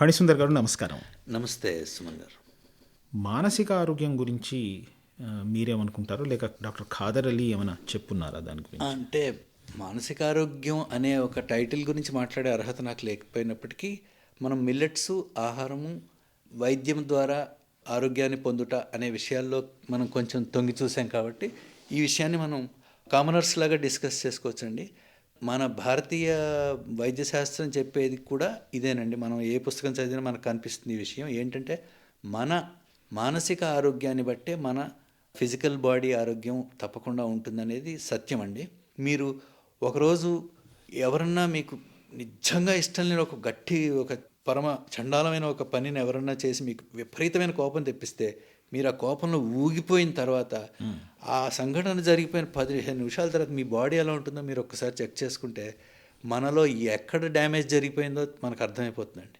ఫణిసుందర్ గారు నమస్కారం. నమస్తే సుమన్ గారు. మానసిక ఆరోగ్యం గురించి మీరేమనుకుంటారు లేక డాక్టర్ ఖాదర్ అలీ ఏమైనా చెప్పున్నారా దాని గురించి? అంటే మానసిక ఆరోగ్యం అనే ఒక టైటిల్ గురించి మాట్లాడే అర్హత నాకు లేకపోయినప్పటికీ మనం మిల్లెట్స్ ఆహారము వైద్యం ద్వారా ఆరోగ్యాన్ని పొందుట అనే విషయాల్లో మనం కొంచెం తొంగి చూసాం కాబట్టి ఈ విషయాన్ని మనం కామనర్స్ లాగా డిస్కస్ చేసుకోవచ్చండి. మన భారతీయ వైద్య శాస్త్రం చెప్పేది కూడా ఇదేనండి. మనం ఏ పుస్తకం చదివినా మనకు కనిపిస్తుంది ఈ విషయం. ఏంటంటే మన మానసిక ఆరోగ్యాన్ని బట్టే మన ఫిజికల్ బాడీ ఆరోగ్యం తప్పకుండా ఉంటుందనేది సత్యం అండి మీరు ఒకరోజు ఎవరన్నా మీకు నిజంగా ఇష్టం లేని ఒక గట్టి ఒక పరమ చండాలమైన ఒక పనిని ఎవరన్నా చేసి మీకు విపరీతమైన కోపం తెప్పిస్తే మీరు ఆ కోపంలో ఊగిపోయిన తర్వాత ఆ సంఘటన జరిగిపోయిన పదిహేను నిమిషాల తర్వాత మీ బాడీ ఎలా ఉంటుందో మీరు ఒక్కసారి చెక్ చేసుకుంటే మనలో ఎక్కడ డ్యామేజ్ జరిగిపోయిందో మనకు అర్థమైపోతుందండి.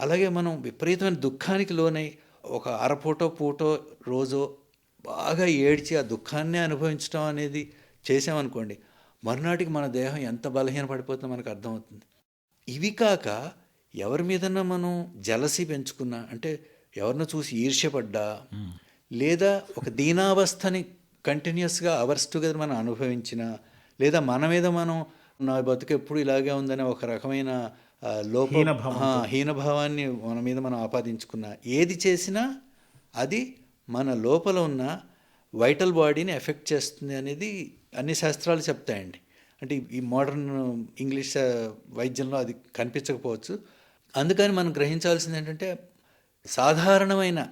అలాగే మనం విపరీతమైన దుఃఖానికి లోనై ఒక అరపూటో పూటో రోజో బాగా ఏడ్చి ఆ దుఃఖాన్నే అనుభవించడం అనేది చేసామనుకోండి మరునాటికి మన దేహం ఎంత బలహీన పడిపోతుందో మనకు అర్థమవుతుంది. ఇవి కాక ఎవరి మీదన్నా మనం జలసి పెంచుకున్నా అంటే ఎవరినో చూసి ఈర్ష్యపడ్డా లేదా ఒక దీనావస్థని కంటిన్యూస్గా అవర్స్ టుగెదర్ మనం అనుభవించిన లేదా మన మీద మనం నా బతుకు ఎప్పుడు ఇలాగే ఉందనే ఒక రకమైన లోప హీనభావాన్ని మన మీద మనం ఆపాదించుకున్నా ఏది చేసినా అది మన లోపల ఉన్న వైటల్ బాడీని ఎఫెక్ట్ చేస్తుంది అనేది అన్ని శాస్త్రాలు చెప్తాయండి. అంటే ఈ- మోడర్న్ ఇంగ్లీష్ వైద్యంలో అది కనిపించకపోవచ్చు. అందుకని మనం గ్రహించాల్సింది ఏంటంటే సాధారణమైన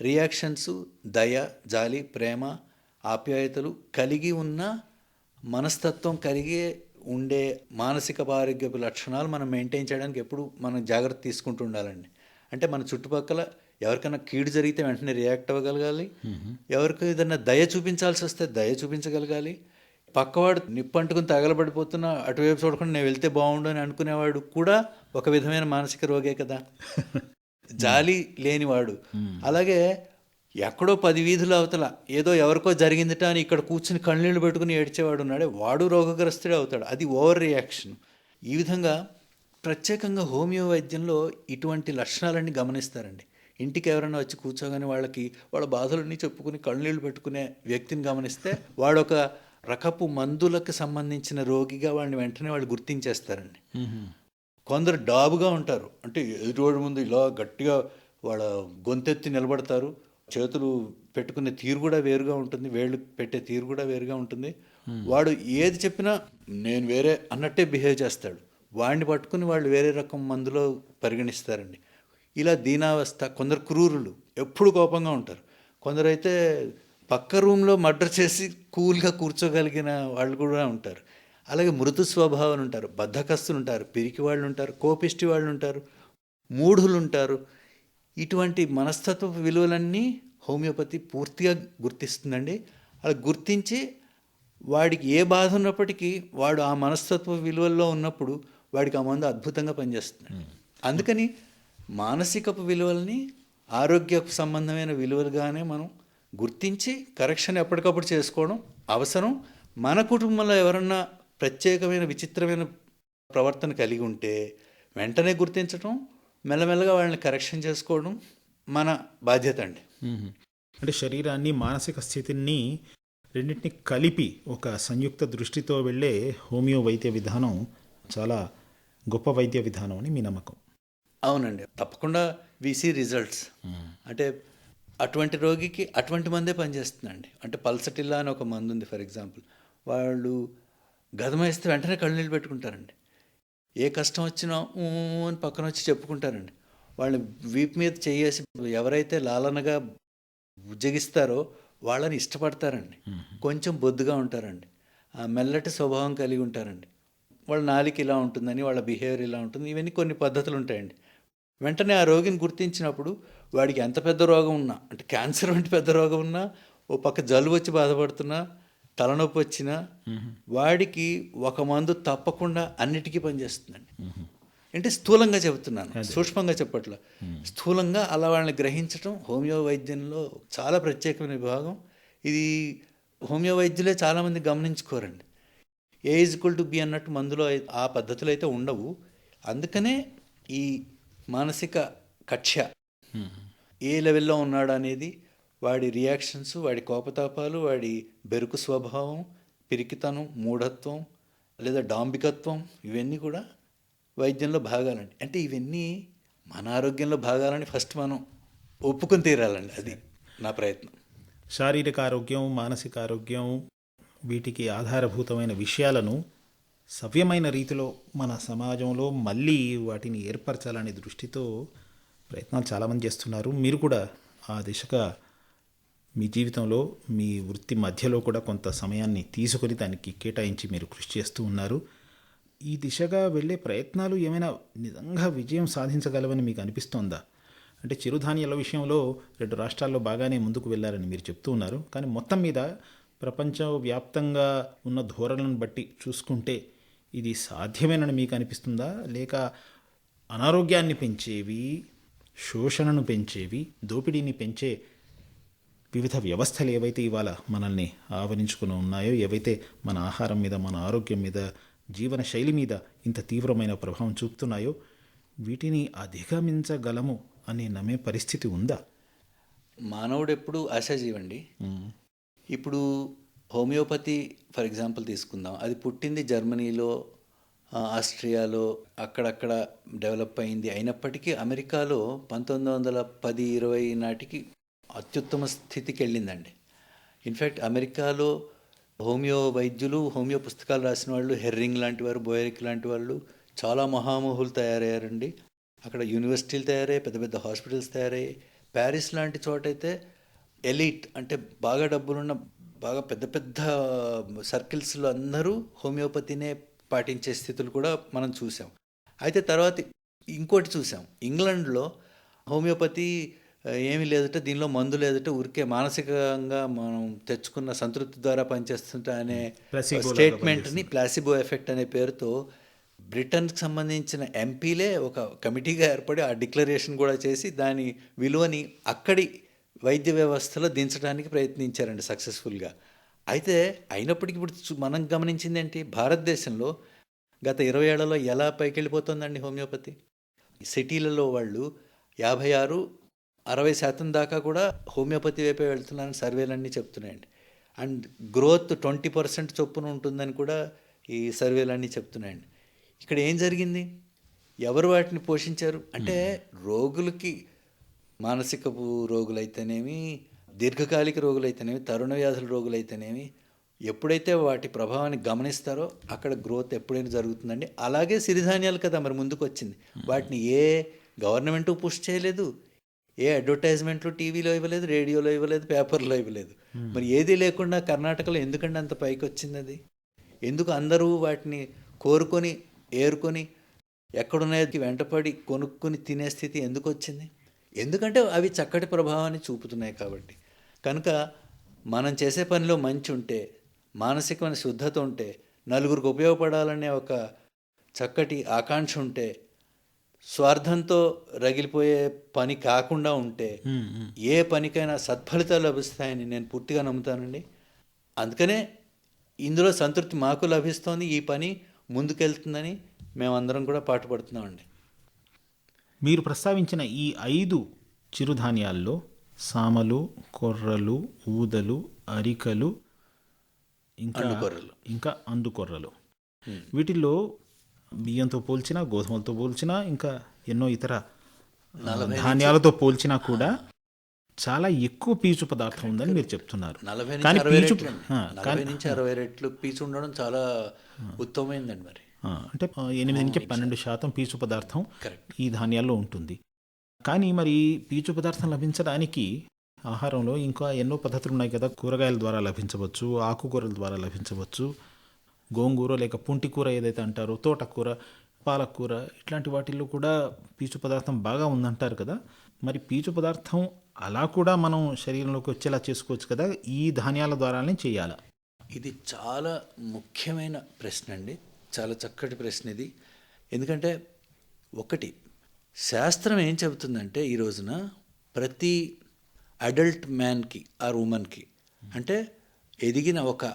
రియాక్షన్స్ దయ జాలి ప్రేమ ఆప్యాయతలు కలిగి ఉన్న మనస్తత్వం కలిగి ఉండే మానసిక ఆరోగ్యపు లక్షణాలు మనం మెయింటైన్ చేయడానికి ఎప్పుడు మనం జాగ్రత్త తీసుకుంటూ ఉండాలండి. అంటే మన చుట్టుపక్కల ఎవరికైనా కీడు జరిగితే వెంటనే రియాక్ట్ అవ్వగలగాలి. ఎవరికి ఏదైనా దయ చూపించాల్సి వస్తే దయ చూపించగలగాలి. పక్కవాడు నిప్పంటుకుని తగలబడిపోతున్నా అటువైపు చూడకుండా నేను వెళ్తే బాగుండు అని అనుకునేవాడు కూడా ఒక విధమైన మానసిక రోగే కదా. జాలి లేనివాడు. అలాగే ఎక్కడో పది వీధుల అవతల ఏదో ఎవరికో జరిగిందిట అని ఇక్కడ కూర్చుని కళ్ళనీళ్ళు పెట్టుకుని ఏడ్చేవాడు ఉన్నాడే వాడు రోగగ్రస్తుడే అవుతాడు. అది ఓవర్ రియాక్షన్. ఈ విధంగా ప్రత్యేకంగా హోమియో వైద్యంలో ఇటువంటి లక్షణాలన్నీ గమనిస్తారండి. ఇంటికి ఎవరైనా వచ్చి కూర్చోగానే వాళ్ళకి వాళ్ళ బాధలన్నీ చెప్పుకుని కళ్ళనీళ్ళు పెట్టుకునే వ్యక్తిని గమనిస్తే వాడు ఒక రకపు మందులకు సంబంధించిన రోగిగా వాడిని వెంటనే వాళ్ళు గుర్తించేస్తారండి. కొందరు డాబుగా ఉంటారు. అంటే ఎదుటి వాడి ముందు ఇలా గట్టిగా వాళ్ళ గొంతెత్తి నిలబడతారు. చేతులు పెట్టుకునే తీరు కూడా వేరుగా ఉంటుంది. వేళ్ళు పెట్టే తీరు కూడా వేరుగా ఉంటుంది. వాడు ఏది చెప్పినా నేను వేరే అన్నట్టే బిహేవ్ చేస్తాడు. వాడిని పట్టుకుని వాళ్ళు వేరే రకం మందులో పరిగణిస్తారండి. ఇలా దీనావస్థ కొందరు క్రూరులు ఎప్పుడు కోపంగా ఉంటారు. కొందరైతే పక్క రూమ్లో మర్డర్ చేసి కూల్గా కూర్చోగలిగిన వాళ్ళు కూడా ఉంటారు. అలాగే మృదు స్వభావాలు ఉంటారు బద్ధకస్తులు ఉంటారు పిరికి వాళ్ళు ఉంటారు కోపిష్టి వాళ్ళు ఉంటారు మూఢులు ఉంటారు ఇటువంటి మనస్తత్వ విలువలన్నీ హోమియోపతి పూర్తిగా గుర్తిస్తుందండి. అలా గుర్తించి వాడికి ఏ బాధ ఉన్నప్పటికీ వాడు ఆ మనస్తత్వ విలువల్లో ఉన్నప్పుడు వాడికి ఆ మందు అద్భుతంగా పనిచేస్తుంది. అందుకని మానసికపు విలువల్ని ఆరోగ్యపు సంబంధమైన విలువలుగానే మనం గుర్తించి కరెక్షన్ ఎప్పటికప్పుడు చేసుకోవడం అవసరం. మన కుటుంబంలో ఎవరన్నా ప్రత్యేకమైన విచిత్రమైన ప్రవర్తన కలిగి ఉంటే వెంటనే గుర్తించడం మెల్లమెల్లగా వాళ్ళని కరెక్షన్ చేసుకోవడం మన బాధ్యత అండి. అంటే శరీరాన్ని మానసిక స్థితిని రెండింటిని కలిపి ఒక సంయుక్త దృష్టితో వెళ్ళే హోమియో వైద్య విధానం చాలా గొప్ప వైద్య విధానం అని మీ నమ్మకం. అవునండి. తప్పకుండా వీసీ రిజల్ట్స్ అంటే అటువంటి రోగికి అటువంటి మందే పనిచేస్తుందండి. అంటే పల్సటిల్లా అని ఒక మందు ఉంది ఫర్ ఎగ్జాంపుల్ వాళ్ళు గదమేస్తే వెంటనే కళ్ళనీళ్ళు పెట్టుకుంటారండి ఏ కష్టం వచ్చినా అని పక్కన వచ్చి చెప్పుకుంటారండి. వాళ్ళని వీపు మీద చేయేసి ఎవరైతే లాలనగా ఉజ్జగిస్తారో వాళ్ళని ఇష్టపడతారండి. కొంచెం బొద్దుగా ఉంటారండి. ఆ మెల్లటి స్వభావం కలిగి ఉంటారండి. వాళ్ళ నాలిక ఇలా ఉంటుందని వాళ్ళ బిహేవియర్ ఇలా ఉంటుంది. ఇవన్నీ కొన్ని పద్ధతులు ఉంటాయండి. వెంటనే ఆ రోగిని గుర్తించినప్పుడు వాడికి ఎంత పెద్ద రోగం ఉన్నా అంటే క్యాన్సర్ వంటి పెద్ద రోగం ఉన్నా ఓ పక్క జలుబు వచ్చి బాధపడుతున్నా తలనొప్పి వచ్చినా వాడికి ఒక మందు తప్పకుండా అన్నిటికీ పనిచేస్తుందండి. అంటే స్థూలంగా చెబుతున్నాను సూక్ష్మంగా చెప్పట్ల. స్థూలంగా అలా వాళ్ళని గ్రహించడం హోమియో వైద్యంలో చాలా ప్రత్యేకమైన విభాగం. ఇది హోమియో వైద్యులే చాలామంది గమనించుకోరండి. ఏ ఈజ్వల్ టు బి అన్నట్టు మందులో ఆ పద్ధతులు అయితే ఉండవు. అందుకనే ఈ మానసిక కక్ష్య ఏ లెవెల్లో ఉన్నాడు అనేది వాడి రియాక్షన్స్ వాడి కోపతాపాలు వాడి బెరుకు స్వభావం పిరికితనం మూఢత్వం లేదా డాంబికత్వం ఇవన్నీ కూడా వైద్యంలో భాగాలండి. అంటే ఇవన్నీ మన ఆరోగ్యంలో భాగాలని ఫస్ట్ మనం ఒప్పుకొని తీరాలండి. అది నా ప్రయత్నం. శారీరక ఆరోగ్యం మానసిక ఆరోగ్యం వీటికి ఆధారభూతమైన విషయాలను సవ్యమైన రీతిలో మన సమాజంలో మళ్ళీ వాటిని ఏర్పరచాలనే దృష్టితో ప్రయత్నాలు చాలామంది చేస్తున్నారు. మీరు కూడా ఆ దిశగా మీ జీవితంలో మీ వృత్తి మధ్యలో కూడా కొంత సమయాన్ని తీసుకొని దానికి కేటాయించి మీరు కృషి చేస్తూ ఉన్నారు. ఈ దిశగా వెళ్ళే ప్రయత్నాలు ఏమైనా నిజంగా విజయం సాధించగలవని మీకు అనిపిస్తోందా? అంటే చిరుధాన్యాల విషయంలో రెండు రాష్ట్రాల్లో బాగానే ముందుకు వెళ్ళారని మీరు చెప్తూ ఉన్నారు. కానీ మొత్తం మీద ప్రపంచవ్యాప్తంగా ఉన్న ధోరణులను బట్టి చూసుకుంటే ఇది సాధ్యమేనని మీకు అనిపిస్తుందా? లేక అనారోగ్యాన్ని పెంచేవి శోషణను పెంచేవి దోపిడీని పెంచే వివిధ వ్యవస్థలు ఏవైతే ఇవాళ మనల్ని ఆవరించుకుని ఉన్నాయో ఏవైతే మన ఆహారం మీద మన ఆరోగ్యం మీద జీవన శైలి మీద ఇంత తీవ్రమైన ప్రభావం చూపుతున్నాయో వీటిని అధిగమించగలము అని నమ్మే పరిస్థితి ఉందా? మానవుడు ఎప్పుడు ఆశాజీవండి ఇప్పుడు హోమియోపతి ఫర్ ఎగ్జాంపుల్ తీసుకుందాం. అది పుట్టింది జర్మనీలో ఆస్ట్రియాలో అక్కడక్కడ డెవలప్ అయింది. అయినప్పటికీ అమెరికాలో పంతొమ్మిది వందల పది ఇరవై నాటికి అత్యుత్తమ స్థితికి వెళ్ళిందండి ఇన్ఫ్యాక్ట్ అమెరికాలో హోమియో వైద్యులు హోమియో పుస్తకాలు రాసిన వాళ్ళు హెర్రింగ్ లాంటి వారు బోయరిక్ లాంటి వాళ్ళు చాలా మహామహులు తయారయ్యారండి. అక్కడ యూనివర్సిటీలు తయారయ్యాయి పెద్ద పెద్ద హాస్పిటల్స్ తయారయ్యాయి. ప్యారిస్ లాంటి చోటైతే ఎలీట్ అంటే బాగా డబ్బులున్న బాగా పెద్ద పెద్ద సర్కిల్స్లో అందరూ హోమియోపతినే పాటించే స్థితులు కూడా మనం చూసాం. అయితే తర్వాత ఇంకోటి చూసాం. ఇంగ్లాండ్లో హోమియోపతి ఏమీ లేదట దీనిలో మందు లేదట ఊరికే మానసికంగా మనం తెచ్చుకున్న సంతృప్తి ద్వారా పనిచేస్తుంటా అనే స్టేట్మెంట్ని ప్లాసిబో ఎఫెక్ట్ అనే పేరుతో బ్రిటన్కి సంబంధించిన ఎంపీలే ఒక కమిటీగా ఏర్పడి ఆ డిక్లరేషన్ కూడా చేసి దాని విలువని అక్కడి వైద్య వ్యవస్థలో దించడానికి ప్రయత్నించారండి సక్సెస్ఫుల్గా. అయితే అయినప్పటికీ ఇప్పుడు మనం గమనించింది ఏంటి భారతదేశంలో గత ఇరవై ఏళ్ళలో ఎలా పైకి వెళ్ళిపోతుందండి హోమియోపతి సిటీలలో వాళ్ళు యాభై ఆరు అరవై శాతం దాకా కూడా హోమియోపతి వైపే వెళ్తున్నారని సర్వేలన్నీ చెప్తున్నాయండి. అండ్ గ్రోత్ ట్వంటీ పర్సెంట్ చొప్పున ఉంటుందని కూడా ఈ సర్వేలన్నీ చెప్తున్నాయండి. ఇక్కడ ఏం జరిగింది? ఎవరు వాటిని పోషించారు? అంటే రోగులకి మానసికపు రోగులైతేనేమి దీర్ఘకాలిక రోగులైతేనేమి తరుణ వ్యాధుల రోగులైతేనేమి ఎప్పుడైతే వాటి ప్రభావాన్ని గమనిస్తారో అక్కడ గ్రోత్ ఎప్పుడైనా జరుగుతుందండి. అలాగే సిరిధాన్యాలు కదా మరి ముందుకు వచ్చింది వాటిని ఏ గవర్నమెంట్ పుష్ చేయలేదు ఏ అడ్వర్టైజ్మెంట్లు టీవీలో ఇవ్వలేదు రేడియోలో ఇవ్వలేదు పేపర్లో ఇవ్వలేదు. మరి ఏది లేకుండా కర్ణాటకలో ఎందుకంటే అంత పైకి వచ్చింది అది ఎందుకు అందరూ వాటిని కోరుకొని ఏరుకొని ఎక్కడున్నాయో వెంటపడి కొనుక్కొని తినే స్థితి ఎందుకు వచ్చింది ఎందుకంటే అవి చక్కటి ప్రభావాన్ని చూపుతున్నాయి కాబట్టి. కనుక మనం చేసే పనిలో మంచి ఉంటే మానసికమైన శుద్ధత ఉంటే నలుగురికి ఉపయోగపడాలనే ఒక చక్కటి ఆకాంక్ష ఉంటే స్వార్థంతో రగిలిపోయే పని కాకుండా ఉంటే ఏ పనికైనా సత్ఫలితాలు లభిస్తాయని నేను పూర్తిగా నమ్ముతానండి. అందుకనే ఇందులో సంతృప్తి మాకు లభిస్తోంది ఈ పని ముందుకెళ్తుందని మేమందరం కూడా పాటుపడుతున్నామండి. మీరు ప్రస్తావించిన ఈ ఐదు చిరుధాన్యాల్లో సామలు కొర్రలు ఊదలు అరికలు ఇంకా. ఇంకా అందుకొర్రలు వీటిల్లో బియ్యంతో పోల్చినా గోధుమలతో పోల్చినా ఇంకా ఎన్నో ఇతర ధాన్యాలతో పోల్చినా కూడా చాలా ఎక్కువ పీచు పదార్థం ఉందని మీరు చెప్తున్నారు. కానీ పీచు నలభై నుంచి అరవై రెట్లు పీచు ఉండడం చాలా ఉత్తమమైందండి మరి. అంటే ఎనిమిది నుంచి పన్నెండు శాతం పీచు పదార్థం ఈ ధాన్యాల్లో ఉంటుంది. కానీ మరి పీచు పదార్థం లభించడానికి ఆహారంలో ఇంకా ఎన్నో పద్ధతులు ఉన్నాయి కదా. కూరగాయల ద్వారా లభించవచ్చు ఆకుకూరల ద్వారా లభించవచ్చు గోంగూర లేక పుంటి కూర ఏదైతే అంటారో తోటకూర పాలకూర ఇట్లాంటి వాటిల్లో కూడా పీచు పదార్థం బాగా ఉందంటారు కదా. మరి పీచు పదార్థం అలా కూడా మనం శరీరంలోకి వచ్చేలా చేసుకోవచ్చు కదా ఈ ధాన్యాల ద్వారానే చేయాలా? ఇది చాలా ముఖ్యమైన ప్రశ్న అండి. చాలా చక్కటి ప్రశ్న ఇది. ఎందుకంటే ఒకటి శాస్త్రం ఏం చెబుతుందంటే ఈ రోజున ప్రతి అడల్ట్ మ్యాన్కి ఆ ఉమెన్కి అంటే ఎదిగిన ఒక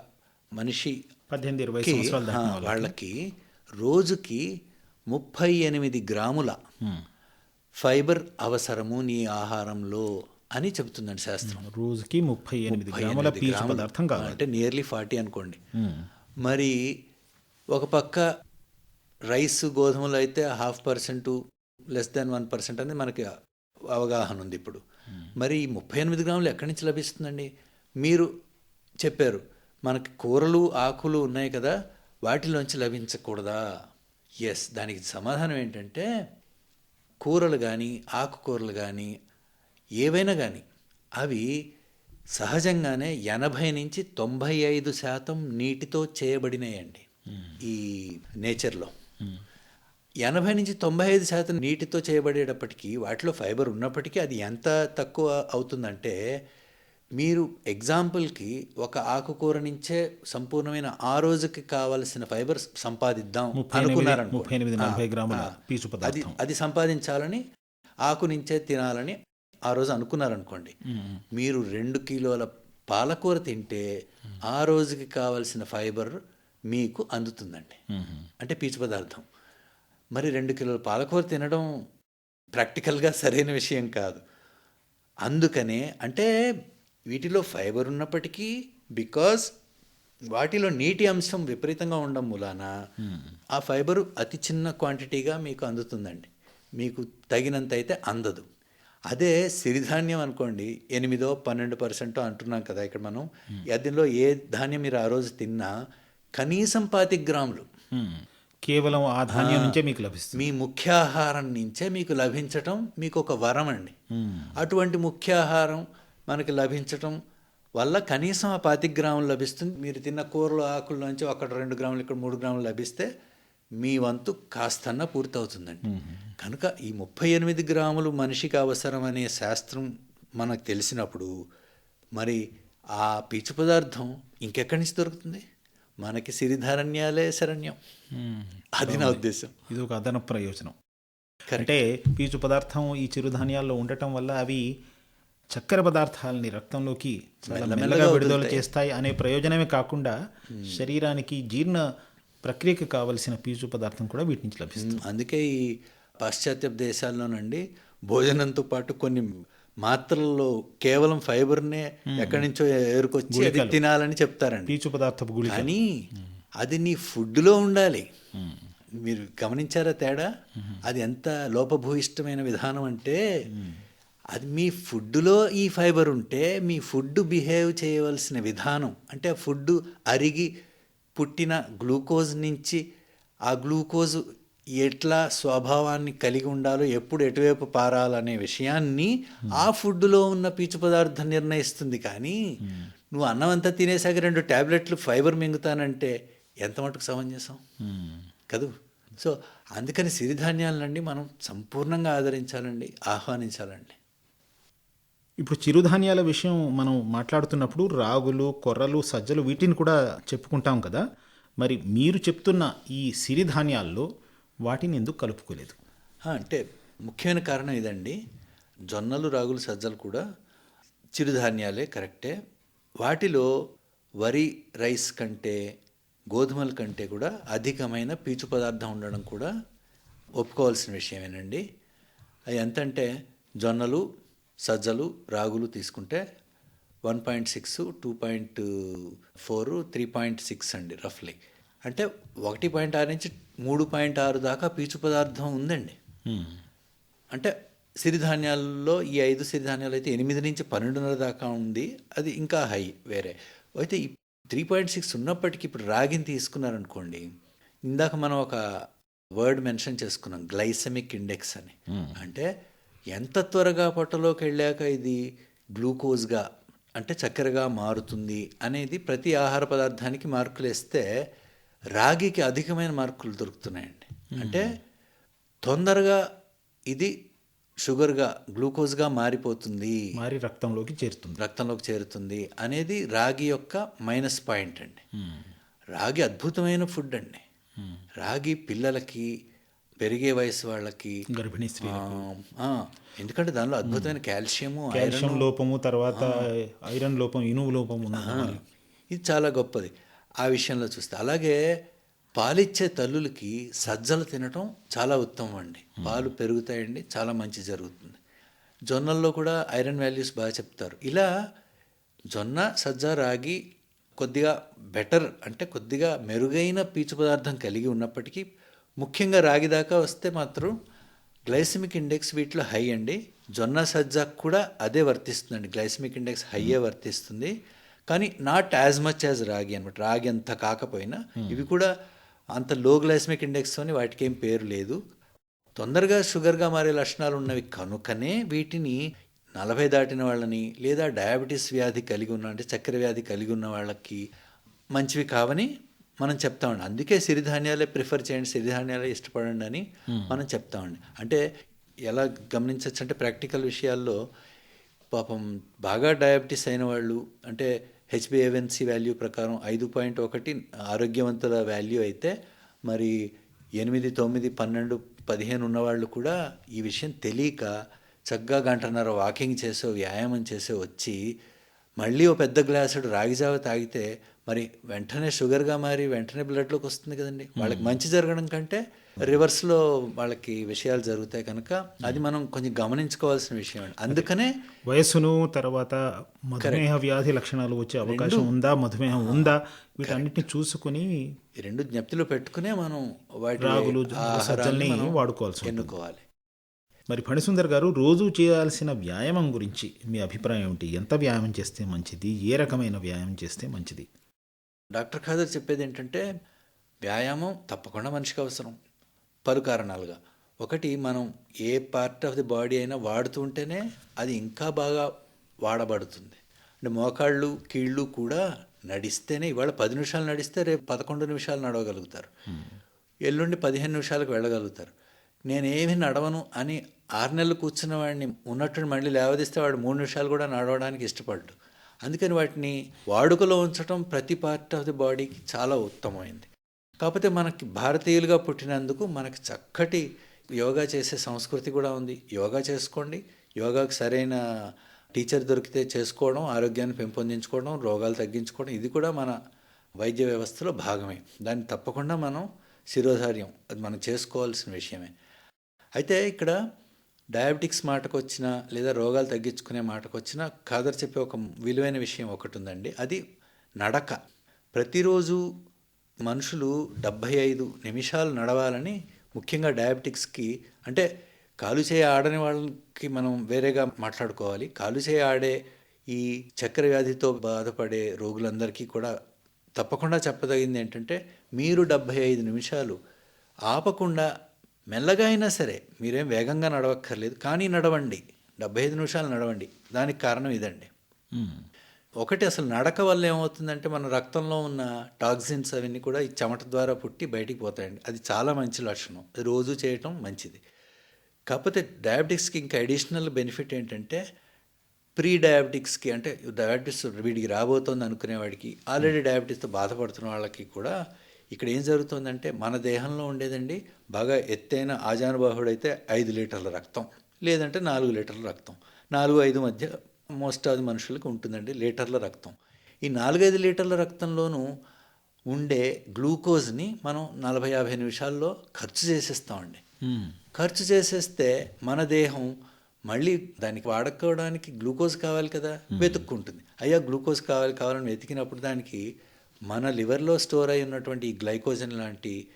మనిషి పద్దెనిమిది ఇరవై సంవత్సరాలు వాళ్ళకి. రోజుకి ముప్పై ఎనిమిది గ్రాముల. ఫైబర్ అవసరము నీ ఆహారంలో అని చెబుతుందండి శాస్త్రం. రోజుకి ముప్పై ఎనిమిది గ్రాముల. పదార్థం కావాలి. అంటే నియర్లీ ఫార్టీ అనుకోండి. మరి ఒక పక్క రైస్ గోధుమలు అయితే half percent less than one percent అనేది మనకి అవగాహన ఉంది ఇప్పుడు. మరి ముప్పై ఎనిమిది గ్రాములు ఎక్కడి నుంచి లభిస్తుందండి? మీరు చెప్పారు. మనకి కూరలు ఆకులు ఉన్నాయి కదా వాటిలోంచి లభించకూడదా? ఎస్ దానికి సమాధానం ఏంటంటే కూరలు కానీ ఆకుకూరలు కానీ ఏవైనా కానీ అవి సహజంగానే ఎనభై నుంచి తొంభై ఐదు శాతం నీటితో చేయబడినాయండి. ఈ నేచర్లో. ఎనభై నుంచి తొంభై ఐదు శాతం నీటితో చేయబడేటప్పటికీ వాటిలో ఫైబర్ ఉన్నప్పటికీ అది ఎంత తక్కువ అవుతుందంటే మీరు ఎగ్జాంపుల్కి ఒక ఆకుకూర నుంచే సంపూర్ణమైన ఆ రోజుకి కావలసిన ఫైబర్ సంపాదిద్దాం అనుకున్నారనుకో. అది అది సంపాదించాలని ఆకు నుంచే తినాలని ఆ రోజు అనుకున్నారనుకోండి. మీరు రెండు కిలోల పాలకూర తింటే ఆ రోజుకి కావలసిన ఫైబర్ మీకు అందుతుందండి. అంటే పీచు పదార్థం. మరి రెండు కిలోల పాలకూర తినడం ప్రాక్టికల్గా సరైన విషయం కాదు. అందుకనే అంటే వీటిలో ఫైబర్ ఉన్నప్పటికీ బికాజ్ వాటిలో నీటి అంశం విపరీతంగా ఉండడం మూలాన ఆ ఫైబరు అతి చిన్న క్వాంటిటీగా మీకు అందుతుందండి. మీకు తగినంత అయితే అందదు. అదే సిరిధాన్యం అనుకోండి ఎనిమిదో పన్నెండు పర్సెంటో అంటున్నాం కదా ఇక్కడ మనం. అందులో ఏ ధాన్యం మీరు ఆ రోజు తిన్నా కనీసం పాతి గ్రాములు. మ్మ్. కేవలం ఆ ధాన్యం నుంచే మీకు లభిస్తుంది. మీ ముఖ్యాహారం నుంచే మీకు లభించటం మీకు ఒక వరం అండి అటువంటి ముఖ్యాహారం మనకి లభించటం వల్ల కనీసం ఆ పాతి గ్రాములు లభిస్తుంది. మీరు తిన్న కూరలు ఆకుల నుంచి అక్కడ రెండు గ్రాములు ఇక్కడ మూడు గ్రాములు లభిస్తే మీ వంతు కాస్తన్నా పూర్తవుతుందండి. కనుక ఈ ముప్పై ఎనిమిది గ్రాములు మనిషికి అవసరం అనే శాస్త్రం మనకు తెలిసినప్పుడు మరి ఆ పీచు పదార్థం ఇంకెక్కడి నుంచి దొరుకుతుంది? మనకి సిరిధారణ్యాలే శరణ్యం. అది నా ఉద్దేశం. ఇది ఒక అదనపు ప్రయోజనం. అంటే పీచు పదార్థం ఈ చిరుధాన్యాల్లో ఉండటం వల్ల అవి చక్కెర పదార్థాలని రక్తంలోకి చాలా మెల్లగా విడుదల. చేస్తాయి అనే ప్రయోజనమే కాకుండా శరీరానికి జీర్ణ ప్రక్రియకు కావలసిన పీచు పదార్థం కూడా వీటి నుంచి లభిస్తుంది. అందుకే ఈ పాశ్చాత్య దేశాల్లోనండి భోజనంతో పాటు కొన్ని మాత్రల్లో కేవలం ఫైబర్నే ఎక్కడి నుంచో ఏరుకొచ్చి అది తినాలని చెప్తారండి. పీచు పదార్థపు గుళిక కానీ అది నీ ఫుడ్లో ఉండాలి. మీరు గమనించారా తేడా? అది ఎంత లోపభూయిష్టమైన విధానం అంటే అది మీ ఫుడ్లో ఈ ఫైబర్ ఉంటే మీ ఫుడ్ బిహేవ్ చేయవలసిన విధానం అంటే ఫుడ్ అరిగి పుట్టిన గ్లూకోజ్ నుంచి ఆ గ్లూకోజ్ ఎట్లా స్వభావాన్ని కలిగి ఉండాలో ఎప్పుడు ఎటువైపు పారాలనే విషయాన్ని ఆ ఫుడ్లో ఉన్న పీచు పదార్థం నిర్ణయిస్తుంది. కానీ నువ్వు అన్నం అంతా తినేసాక రెండు ట్యాబ్లెట్లు ఫైబర్ మింగుతానంటే ఎంత మటుకు సమంజసం? మ్మ్. కదూ? సో అందుకని సిరిధాన్యాలనండి మనం సంపూర్ణంగా ఆదరించాలండి ఆహ్వానించాలండి. ఇప్పుడు చిరుధాన్యాల విషయం మనం మాట్లాడుతున్నప్పుడు రాగులు కొర్రలు సజ్జలు వీటిని కూడా చెప్పుకుంటాం కదా. మరి మీరు చెప్తున్న ఈ సిరిధాన్యాల్లో వాటిని ఎందుకు కలుపుకోలేదు? అంటే ముఖ్యమైన కారణం ఇదండి. జొన్నలు రాగులు సజ్జలు కూడా చిరుధాన్యాలే కరెక్టే. వాటిలో వరి రైస్ కంటే గోధుమల కంటే కూడా అధికమైన పీచు పదార్థం ఉండడం కూడా ఒప్పుకోవాల్సిన విషయమేనండి. అది ఎంతంటే జొన్నలు సజ్జలు రాగులు తీసుకుంటే one point six two point four three point six అండి రఫ్లీ. అంటే ఒకటి పాయింట్ ఆరు నుంచి మూడు పాయింట్ ఆరు దాకా పీచు పదార్థం ఉందండి. అంటే సిరిధాన్యాల్లో ఈ ఐదు సిరిధాన్యాలు అయితే ఎనిమిది నుంచి పన్నెండున్నర దాకా ఉంది అది ఇంకా హై వేరే. అయితే ఈ త్రీ పాయింట్ సిక్స్ ఉన్నప్పటికీ ఇప్పుడు రాగిని తీసుకున్నారనుకోండి ఇందాక మనం ఒక వర్డ్ మెన్షన్ చేసుకున్నాం గ్లైసెమిక్ ఇండెక్స్ అని. అంటే ఎంత త్వరగా పొట్టలోకి వెళ్ళాక ఇది గ్లూకోజ్గా అంటే చక్కెరగా మారుతుంది అనేది ప్రతి ఆహార పదార్థానికి మార్కులు వేస్తే రాగికి అధికమైన మార్కులు దొరుకుతున్నాయండి. అంటే తొందరగా ఇది షుగర్గా గ్లూకోజ్గా మారిపోతుంది. మారి రక్తంలోకి చేరుతుంది. రక్తంలోకి చేరుతుంది అనేది రాగి యొక్క మైనస్ పాయింట్ అండి. రాగి అద్భుతమైన ఫుడ్ అండి. రాగి పిల్లలకి పెరిగే వయసు వాళ్ళకి గర్భిణీ స్త్రీ ఎందుకంటే దానిలో అద్భుతమైన కాల్షియము కాల్షియం లోపము తర్వాత ఐరన్ లోపం ఇనుము లోపం ఉన్న ఇది చాలా గొప్పది. ఆ విషయంలో చూస్తే. అలాగే పాలిచ్చే తల్లులకి సజ్జలు తినటం చాలా ఉత్తమం అండి. పాలు పెరుగుతాయండి చాలా మంచి జరుగుతుంది. జొన్నల్లో కూడా ఐరన్ వాల్యూస్ బాగా చెప్తారు. ఇలా జొన్న సజ్జ రాగి కొద్దిగా బెటర్ అంటే కొద్దిగా మెరుగైన పీచు పదార్థం కలిగి ఉన్నప్పటికీ ముఖ్యంగా రాగి దాకా వస్తే మాత్రం గ్లైసమిక్ ఇండెక్స్ వీటిలో హై అండి. జొన్న సజ్జ కూడా అదే వర్తిస్తుందండి. గ్లైసమిక్ ఇండెక్స్ హైయే వర్తిస్తుంది. కానీ నాట్ యాజ్ మచ్ యాజ్ రాగి అనమాట రాగి అంత కాకపోయినా ఇవి కూడా అంత లో గ్లైసమిక్ ఇండెక్స్ అని వాటికి ఏం పేరు లేదు. తొందరగా షుగర్గా మారే లక్షణాలు ఉన్నవి కనుకనే వీటిని నలభై దాటిన వాళ్ళని లేదా డయాబెటీస్ వ్యాధి కలిగి ఉన్న అంటే చక్కెర వ్యాధి కలిగి ఉన్న వాళ్ళకి మంచివి కావని మనం చెప్తామండి అందుకే సిరిధాన్యాలే ప్రిఫర్ చేయండి సిరిధాన్యాలే ఇష్టపడండి అని మనం చెప్తామండి అంటే ఎలా గమనించవచ్చు అంటే ప్రాక్టికల్ విషయాల్లో పాపం బాగా డయాబెటీస్ అయిన వాళ్ళు అంటే హెచ్బిఏవెన్సీ వాల్యూ ప్రకారం ఐదు పాయింట్ ఒకటి ఆరోగ్యవంతుల వాల్యూ అయితే మరి ఎనిమిది తొమ్మిది పన్నెండు పదిహేను ఉన్నవాళ్ళు కూడా ఈ విషయం తెలియక చక్కగా గంటన్నర వాకింగ్ చేసో వ్యాయామం చేసో వచ్చి మళ్ళీ ఓ పెద్ద గ్లాసుడు రాగి జావ తాగితే మరి వెంటనే షుగర్గా మారి వెంటనే బ్లడ్లోకి వస్తుంది కదండి. వాళ్ళకి మంచి జరగడం కంటే రివర్స్లో వాళ్ళకి విషయాలు జరుగుతాయి కనుక అది మనం కొంచెం గమనించుకోవాల్సిన విషయం అండి. అందుకనే వయస్సును తర్వాత మధుమేహ వ్యాధి లక్షణాలు వచ్చే అవకాశం ఉందా మధుమేహం ఉందా? వీటన్నిటిని చూసుకుని రెండు జ్ఞప్తిలో పెట్టుకునే మనం వాటి వాడుకోవాల్సి. ఎన్నుకోవాలి. మరి ఫణిసుందర్ గారు రోజు చేయాల్సిన వ్యాయామం గురించి మీ అభిప్రాయం ఏమిటి? ఎంత వ్యాయామం చేస్తే మంచిది? ఏ రకమైన వ్యాయామం చేస్తే మంచిది? డాక్టర్ ఖాదర్ చెప్పేది ఏంటంటే వ్యాయామం తప్పకుండా మనిషికి అవసరం. పలు కారణాలుగా. ఒకటి మనం a part of the body అయినా వాడుతూ ఉంటేనే అది ఇంకా బాగా వాడబడుతుంది. అంటే మోకాళ్ళు కీళ్ళు కూడా నడిస్తేనే ఇవాళ పది నిమిషాలు నడిస్తే రేపు పదకొండు నిమిషాలు నడవగలుగుతారు. ఎల్లుండి పదిహేను నిమిషాలకు వెళ్ళగలుగుతారు. నేనేమి నడవను అని ఆరు నెలలు కూర్చున్న వాడిని ఉన్నట్టు మళ్ళీ లేవదీస్తే వాడు మూడు నిమిషాలు కూడా నడవడానికి ఇష్టపడ్డు. అందుకని వాటిని వాడుకలో ఉంచడం ప్రతి పార్ట్ ఆఫ్ ది బాడీకి చాలా ఉత్తమమైంది. కాకపోతే మనకి భారతీయులుగా పుట్టినందుకు మనకి చక్కటి యోగా చేసే సంస్కృతి కూడా ఉంది. యోగా చేసుకోండి. యోగాకు సరైన టీచర్ దొరికితే చేసుకోవడం ఆరోగ్యాన్ని పెంపొందించుకోవడం రోగాలు తగ్గించుకోవడం ఇది కూడా మన వైద్య వ్యవస్థలో భాగమే. దాన్ని తప్పకుండా మనం శిరోధార్యం అది మనం చేసుకోవాల్సిన విషయమే. అయితే ఇక్కడ డయాబెటిక్స్ మాటకు వచ్చినా లేదా రోగాలు తగ్గించుకునే మాటకు వచ్చిన ఖాదర్ చెప్పే ఒక విలువైన విషయం ఒకటి ఉందండి అది నడక. ప్రతిరోజు మనుషులు డెబ్భై ఐదు నిమిషాలు నడవాలని ముఖ్యంగా డయాబెటిక్స్కి అంటే కాలు చేయి ఆడని వాళ్ళకి మనం వేరేగా మాట్లాడుకోవాలి. కాలు చేయి ఆడే ఈ చక్కెర వ్యాధితో బాధపడే రోగులందరికీ కూడా తప్పకుండా చెప్పదగింది ఏంటంటే మీరు డెబ్భై ఐదు నిమిషాలు ఆపకుండా మెల్లగా అయినా సరే మీరేం వేగంగా నడవక్కర్లేదు. కానీ నడవండి. డెబ్భై ఐదు నిమిషాలు నడవండి. దానికి కారణం ఇదండి. ఒకటి అసలు నడక వల్ల ఏమవుతుందంటే మన రక్తంలో ఉన్న టాక్సిన్స్ అవన్నీ కూడా ఈ చెమట ద్వారా పుట్టి బయటికి పోతాయండి. అది చాలా మంచి లక్షణం. అది రోజు చేయటం మంచిది. కాకపోతే డయాబెటిక్స్కి ఇంకా అడిషనల్ బెనిఫిట్ ఏంటంటే ప్రీ డయాబెటిక్స్కి అంటే డయాబెటీస్ వీడికి రాబోతోంది అనుకునేవాడికి ఆల్రెడీ డయాబెటీస్తో బాధపడుతున్న వాళ్ళకి కూడా ఇక్కడ ఏం జరుగుతుందంటే మన దేహంలో ఉండేదండి బాగా ఎత్తైన ఆజానుబాహుడైతే ఐదు లీటర్ల రక్తం లేదంటే నాలుగు లీటర్ల రక్తం. నాలుగు ఐదు మధ్య మోస్ట్ ఆఫ్ మనుషులకు ఉంటుందండి లీటర్ల రక్తం. ఈ నాలుగైదు లీటర్ల రక్తంలోనూ ఉండే గ్లూకోజ్ని మనం నలభై యాభై నిమిషాల్లో ఖర్చు చేసేస్తామండి. ఖర్చు చేసేస్తే మన దేహం మళ్ళీ దానికి వాడుకోవడానికి గ్లూకోజ్ కావాలి కదా వెతుక్కుంటుంది. అయ్యా గ్లూకోజ్ కావాలి కావాలని వెతికినప్పుడు దానికి మన లివర్లో స్టోర్ అయి ఉన్నటువంటి ఈ గ్లైకోజన్ లాంటి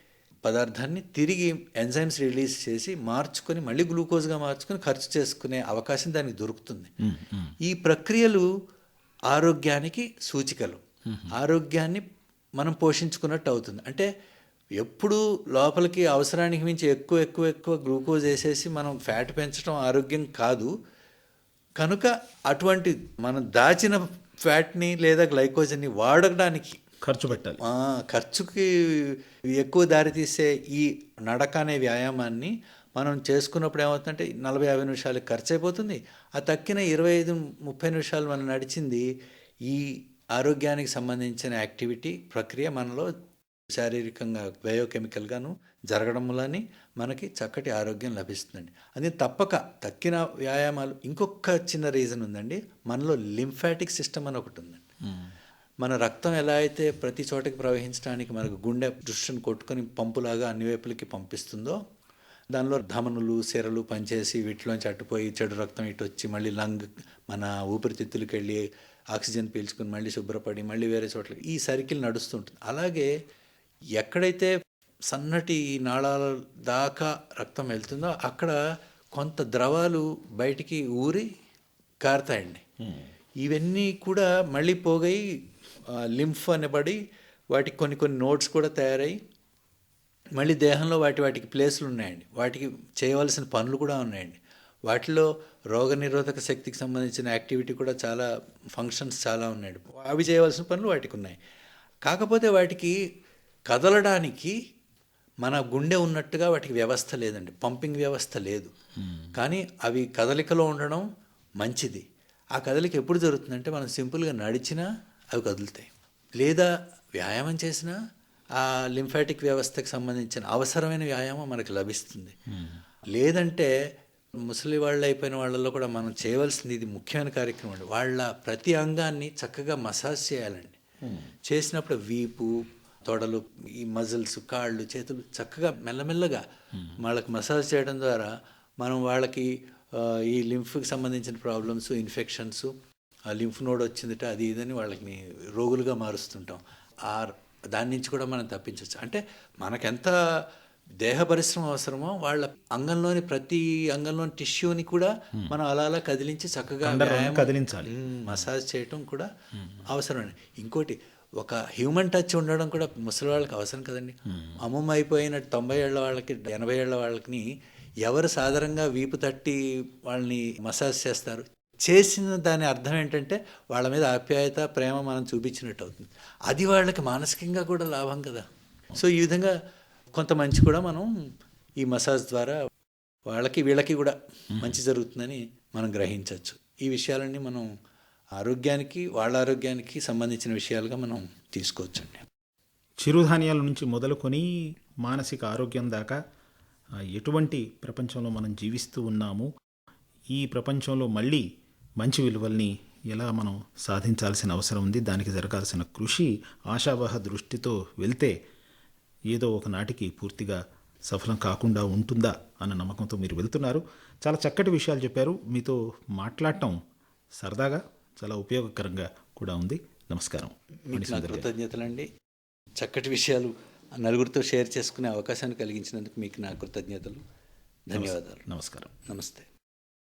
పదార్థాన్ని తిరిగి ఎంజైమ్స్ రిలీజ్ చేసి మార్చుకొని మళ్ళీ గ్లూకోజ్గా మార్చుకొని ఖర్చు చేసుకునే అవకాశం దానికి దొరుకుతుంది. ఈ ప్రక్రియలు ఆరోగ్యానికి సూచికలు. ఆరోగ్యాన్ని మనం పోషించుకున్నట్టు అవుతుంది. అంటే ఎప్పుడు లోపలికి అవసరానికి మించి ఎక్కువ ఎక్కువ ఎక్కువ గ్లూకోజ్ వేసేసి మనం ఫ్యాట్ పెంచడం ఆరోగ్యం కాదు. కనుక అటువంటి మనం దాచిన ఫ్యాట్ని లేదా గ్లైకోజన్ని వాడడానికి ఖర్చు పెట్టాలి. ఖర్చుకి ఎక్కువ దారితీసే ఈ నడక అనే వ్యాయామాన్ని మనం చేసుకున్నప్పుడు ఏమవుతుందంటే నలభై యాభై నిమిషాలు ఖర్చు అయిపోతుంది. ఆ తక్కిన ఇరవై ఐదు ముప్పై నిమిషాలు మనం నడిచింది ఈ ఆరోగ్యానికి సంబంధించిన యాక్టివిటీ ప్రక్రియ మనలో శారీరకంగా బయోకెమికల్గాను జరగడం వల్లనే మనకి చక్కటి ఆరోగ్యం లభిస్తుందండి. అది తప్పక తక్కిన వ్యాయామాలు. ఇంకొక చిన్న రీజన్ ఉందండి మనలో లింఫాటిక్ సిస్టమ్ అని ఒకటి ఉందండి. మన రక్తం ఎలా అయితే ప్రతి చోటకి ప్రవహించడానికి మనకు గుండె దృష్టిని కొట్టుకొని పంపులాగా అన్ని వైపులకి పంపిస్తుందో దానిలో ధమనులు సిరలు పనిచేసి వీటిలోంచి అట్టుపోయి చెడు రక్తం ఇటు వచ్చి మళ్ళీ లంగ్ మన ఊపిరితిత్తులకి వెళ్ళి ఆక్సిజన్ పీల్చుకుని మళ్ళీ శుభ్రపడి మళ్ళీ వేరే చోట్లకి ఈ సర్కిల్ నడుస్తుంటుంది. అలాగే ఎక్కడైతే సన్నటి నాళాల దాకా రక్తం వెళ్తుందో అక్కడ కొంత ద్రవాలు బయటికి ఊరి కారుతాయండి. ఇవన్నీ కూడా మళ్ళీ పోగై లింఫ్ అనబడి వాటికి కొన్ని కొన్ని నోట్స్ కూడా తయారై మళ్ళీ దేహంలో వాటి వాటికి ప్లేసులు ఉన్నాయండి. వాటికి చేయవలసిన పనులు కూడా ఉన్నాయండి. వాటిలో రోగనిరోధక శక్తికి సంబంధించిన యాక్టివిటీ కూడా చాలా ఫంక్షన్స్ చాలా ఉన్నాయండి. అవి చేయవలసిన పనులు వాటికి ఉన్నాయి. కాకపోతే వాటికి కదలడానికి మన గుండె ఉన్నట్టుగా వాటికి వ్యవస్థ లేదండి. పంపింగ్ వ్యవస్థ లేదు. కానీ అవి కదలికలో ఉండడం మంచిది. ఆ కదలిక ఎప్పుడు జరుగుతుందంటే మనం సింపుల్గా నడిచినా అవి కదులుతాయి. లేదా వ్యాయామం చేసినా ఆ లింఫాటిక్ వ్యవస్థకు సంబంధించిన అవసరమైన వ్యాయామం మనకు లభిస్తుంది. లేదంటే ముసలి వాళ్ళు అయిపోయిన వాళ్ళలో కూడా మనం చేయవలసింది ఇది ముఖ్యమైన కార్యక్రమం అండి. వాళ్ళ ప్రతి అంగాన్ని చక్కగా మసాజ్ చేయాలండి. చేసినప్పుడు వీపు తొడలు ఈ మజిల్స్ కాళ్ళు చేతులు చక్కగా మెల్లమెల్లగా వాళ్ళకి మసాజ్ చేయడం ద్వారా మనం వాళ్ళకి ఈ లింఫ్కి సంబంధించిన ప్రాబ్లమ్స్ ఇన్ఫెక్షన్స్ ఆ లింఫ్ నోడ్ వచ్చిందట అది ఇదని వాళ్ళకి రోగులుగా మారుస్తుంటాం. ఆ దాని నుంచి కూడా మనం తప్పించవచ్చు. అంటే మనకెంత దేహ పరిశ్రమ అవసరమో వాళ్ళ అంగంలోని ప్రతి అంగంలోని టిష్యూని కూడా మనం అలా అలా కదిలించి చక్కగా కదిలించాలి. మసాజ్ చేయటం కూడా అవసరం ఇంకోటి ఒక హ్యూమన్ టచ్ ఉండడం కూడా ముసలి వాళ్ళకి అవసరం కదండి. అమ్మమ్మ అయిపోయిన తొంభై ఏళ్ళ వాళ్ళకి ఎనభై ఏళ్ళ వాళ్ళకి ఎవరు సాధారణంగా వీపు తట్టి వాళ్ళని మసాజ్ చేస్తారు? చేసిన దాని అర్థం ఏంటంటే వాళ్ళ మీద ఆప్యాయత ప్రేమ మనం చూపించినట్టు అవుతుంది. అది వాళ్ళకి మానసికంగా కూడా లాభం కదా. సో ఈ విధంగా కొంత మంచి కూడా మనం ఈ మసాజ్ ద్వారా వాళ్ళకి వీళ్ళకి కూడా మంచి జరుగుతుందని మనం గ్రహించవచ్చు. ఈ విషయాలన్నీ మనం ఆరోగ్యానికి వాళ్ళ ఆరోగ్యానికి సంబంధించిన విషయాలుగా మనం తీసుకోవచ్చండి. చిరుధాన్యాల నుంచి మొదలుకొని మానసిక ఆరోగ్యం దాకా ఎటువంటి ప్రపంచంలో మనం జీవిస్తూ ఉన్నాము ఈ ప్రపంచంలో మళ్ళీ మంచి విలువల్ని ఎలా మనం సాధించాల్సిన అవసరం ఉంది దానికి జరగాల్సిన కృషి ఆశావహ దృష్టితో వెళ్తే ఏదో ఒక నాటికి పూర్తిగా సఫలం కాకుండా ఉంటుందా అన్న నమ్మకంతో మీరు వెళ్తున్నారు. చాలా చక్కటి విషయాలు చెప్పారు. మీతో మాట్లాడటం సరదాగా చాలా ఉపయోగకరంగా కూడా ఉంది. నమస్కారం. కృతజ్ఞతలండి. చక్కటి విషయాలు నలుగురితో షేర్ చేసుకునే అవకాశాన్ని కలిగించినందుకు మీకు నా కృతజ్ఞతలు. ధన్యవాదాలు. నమస్కారం. నమస్తే.